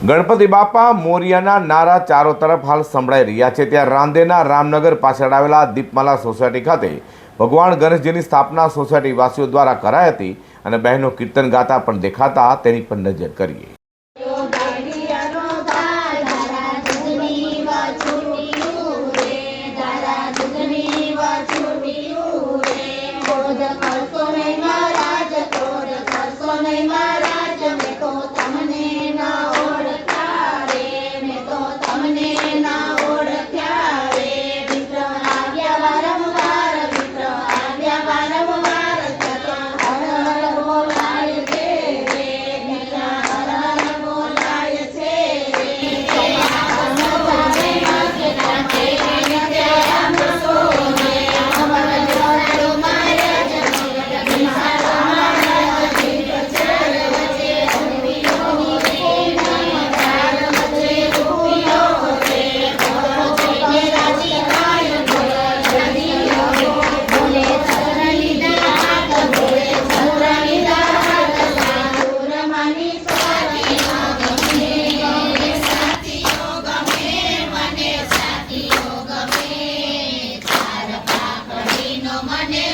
ગણપતિ બાપા મોરિયાના નારા ચારો તરફ હાલ સંભળાઈ રહ્યા છે. ત્યાં રાંદેના રામનગર પાછળ આવેલા દીપમાલા સોસાયટી ખાતે ભગવાન ગણેશજીની સ્થાપના સોસાયટી વાસીઓ દ્વારા કરાઈ હતી અને બહેનો કીર્તન ગાતા પણ દેખાતા તેની પણ નજર કરીએ. ಮನೆ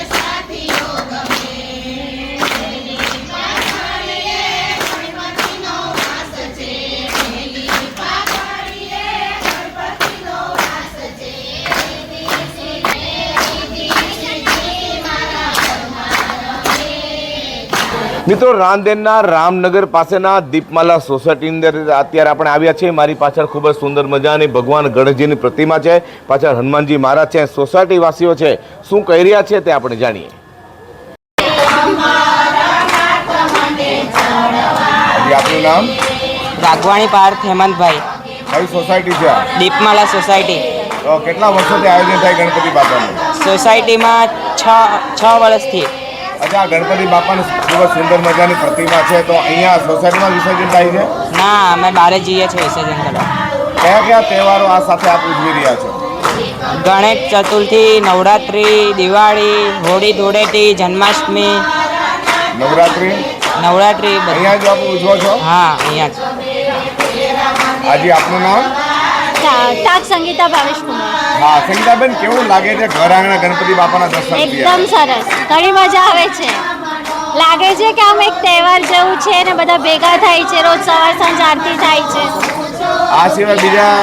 મિત્રો રાંદેરના રામનગર પાસેના દીપમાલા સોસાયટીની અંદર અત્યારે આપણે આવ્યા છીએ. મારી પાછળ ખૂબ જ સુંદર મજાની ભગવાન ગણેશજીની પ્રતિમા છે. પાછળ હનુમાનજી મહારાજ છે. સોસાયટી વાસીઓ છે. શું કહી રહ્યા છે તે આપણે જાણીએ. આપનું નામ? રાઘવાણી પાર્થ હેમંતભાઈ. કઈ સોસાયટી છે દીપમાલા સોસાયટી. કેટલા વર્ષોથી આયોજન થાય ગણપતિ બાપાનું? સોસાયટીમાં છ છ વર્ષથી. અચ્છા આ ગણપતિ બાપાની ખૂબ જ સુંદર મજાની પ્રતિમા છે. તો અહીંયા સોસાયટીમાં વિસર્જન થાય છે? ના અમે બહાર જઈએ છીએ વિસર્જન કરવા. કયા કયા તહેવારો આ સાથે આપ ઉજવી રહ્યા છો? ગણેશ ચતુર્થી નવરાત્રિ દિવાળી હોળી ધૂળેટી જન્માષ્ટમી. નવરાત્રી? નવરાત્રિ અહીંયા જો આપ ઉજવો છો? હા અહીંયા જ. આજે આપનું નામ? ટાક સંગીતા ભાવેશ કુમાર. હા સંગીતાબેન કેવું લાગે છે ઘર આંગણા ગણપતિ બાપાના દર્શન એકદમ સરસ. ઘણી મજા આવે છે. લાગે છે કે આમ એક તહેવાર જેવું છે ને બધા ભેગા થાય છે રોજ સવાર સાંજ આરતી થાય છે. આ સિવાય બીજા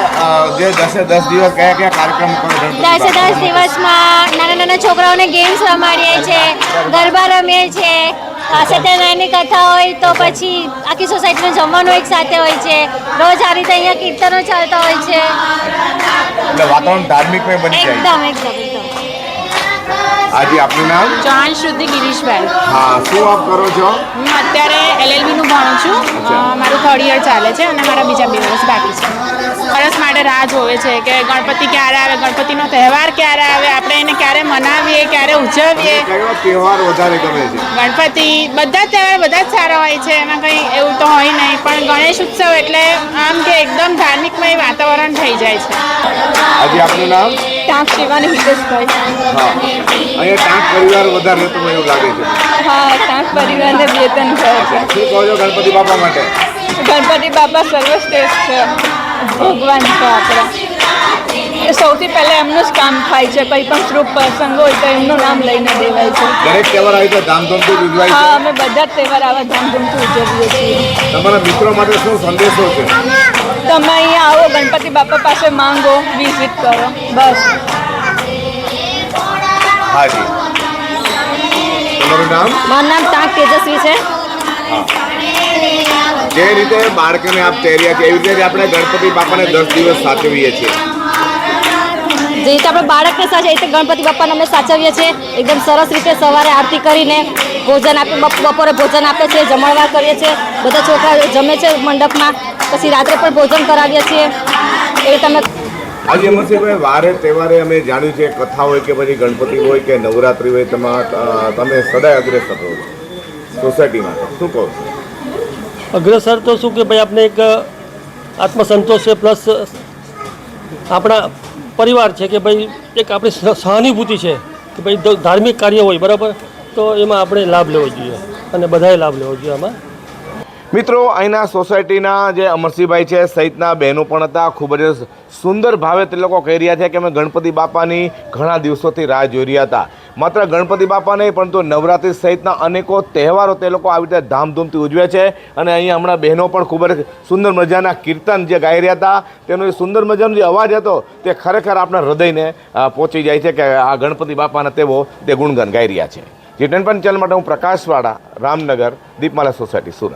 જે દસે દસ દિવસ કયા કયા કાર્યક્રમ દસે દસ દિવસમાં નાના નાના છોકરાઓને ગેમ્સ રમાડીએ છીએ ગરબા રમીએ છીએ આ સત્યનારાયણની કથા હોય તો પછી આખી સોસાયટીનું જમવાનું એક સાથે હોય છે. રોજ આ રીતે અહીંયા કીર્તનો ચાલતા હોય છે. એટલે વાતાવરણ ધાર્મિકમય બની જાય. એકદમ એકદમ એકદમ. આજે આપનું નામ? જાણ શુદ્ધિ ગિરીશભાઈ. હા શું આપ કરો છો? હું અત્યારે એલએલબી નું ભણું છું. મારું થર્ડ યર ચાલે છે અને મારા બીજા બે વર્ષ બાકી છે. વર્ષ માટે રાહ જોવે છે કે ગણપતિ ક્યારે આવે ગણપતિનો તહેવાર ક્યારે આવે આપણે એને ક્યારે મનાવીએ ક્યારે ઉજવીએ. તહેવાર વધારે ગમે છે? ગણપતિ બધા જ તહેવાર બધા જ સારા હોય છે એમાં કંઈ એવું તો હોય નહીં પણ ગણેશ ઉત્સવ એટલે આમ કે એકદમ ધાર્મિકમય વાતાવરણ થઈ જાય છે. આજે આપનું નામ? ટાંક શિવાની હિતેશભાઈ હા. અહીંયા ટાંક પરિવાર વધારે રહેતો હોય એવું લાગે છે. હા ટાંક પરિવારને વેતન થયો છે. શું કહો છો ગણપતિ બાપા માટે? ગણપતિ બાપા સર્વશ્રેષ્ઠ છે. ભગવાન છે આપણા. સૌથી પહેલાં એમનું જ કામ થાય છે. કંઈ પણ શ્રુપ પ્રસંગ હોય તો એમનું નામ લઈને દેવાય છે. દરેક તહેવાર આવી તો ધામધૂમથી ઉજવાય હા અમે બધા જ તહેવાર આવા ધામધૂમથી ઉજવીએ છીએ. તમારા મિત્રો માટે શું સંદેશો છે? તમે અહીંયા આવો ગણપતિ બાપા પાસે માંગો વિઝિટ કરો. બસ. હાજી. તમારું નામ? મારું નામ તાક તેજસ્વી છે. જે રીતે બાળકોને આપ તૈયાર છે એવી રીતે આપણે ગણપતિ બાપાને દસ દિવસ સાચવીએ છીએ. જે રીતે આપણે બાળકને સાચે એ રીતે ગણપતિ બાપાને અમે સાચવીએ છીએ. એકદમ સરસ રીતે સવારે આરતી કરીને ભોજન આપે બપોરે ભોજન આપે છે જમણવાર કરીએ છીએ. બધા છોકરા જમે છે મંડપમાં. પછી રાત્રે પણ ભોજન કરાવીએ છીએ. એ તમે આજે મસીભાઈ વારે તહેવારે અમે જાણ્યું છે કથા હોય કે પછી ગણપતિ હોય કે નવરાત્રિ હોય તેમાં તમે સદાય અગ્રેસર રહો છો સોસાયટીમાં. શું કહો છો? અગ્રસર તો શું કે ભાઈ આપણે એક આત્મસંતોષ છે પ્લસ આપણા પરિવાર છે કે ભાઈ એક આપણી સહ- સહાનુભૂતિ છે કે ભાઈ ધાર્મિક કાર્ય હોય બરાબર? તો એમાં આપણે લાભ લેવો જોઈએ અને બધાએ લાભ લેવો જોઈએ આમાં. મિત્રો, અહીંના સોસાયટીના જે અમરસિંહભાઈ છે, સહિતના બહેનો પણ હતા. ખૂબ જ સુંદર ભાવે તે લોકો કહી રહ્યા છે કે અમે ગણપતિ બાપાની ઘણા દિવસોથી રાહ જોઈ રહ્યા હતા. માત્ર ગણપતિ બાપા નહીં, પરંતુ નવરાત્રિ સહિતના અનેકો તહેવારો તે લોકો આવી રીતે ધામધૂમથી ઉજવે છે. અને અહીંયા હમણાં બહેનો પણ ખૂબ જ સુંદર મજાના કીર્તન જે ગાઈ રહ્યા હતા. તેનો એ સુંદર મજાનો જે અવાજ હતો, તે ખરેખર આપણા હૃદયને પહોંચી જાય છે કે આ ગણપતિ બાપાના તેઓ તે ગુણગાન ગાઈ રહ્યા છે. જીટન ટેન ચેનલ માટે હું પ્રકાશવાળા, રામનગર, દીપમાલા સોસાયટી, સુરત.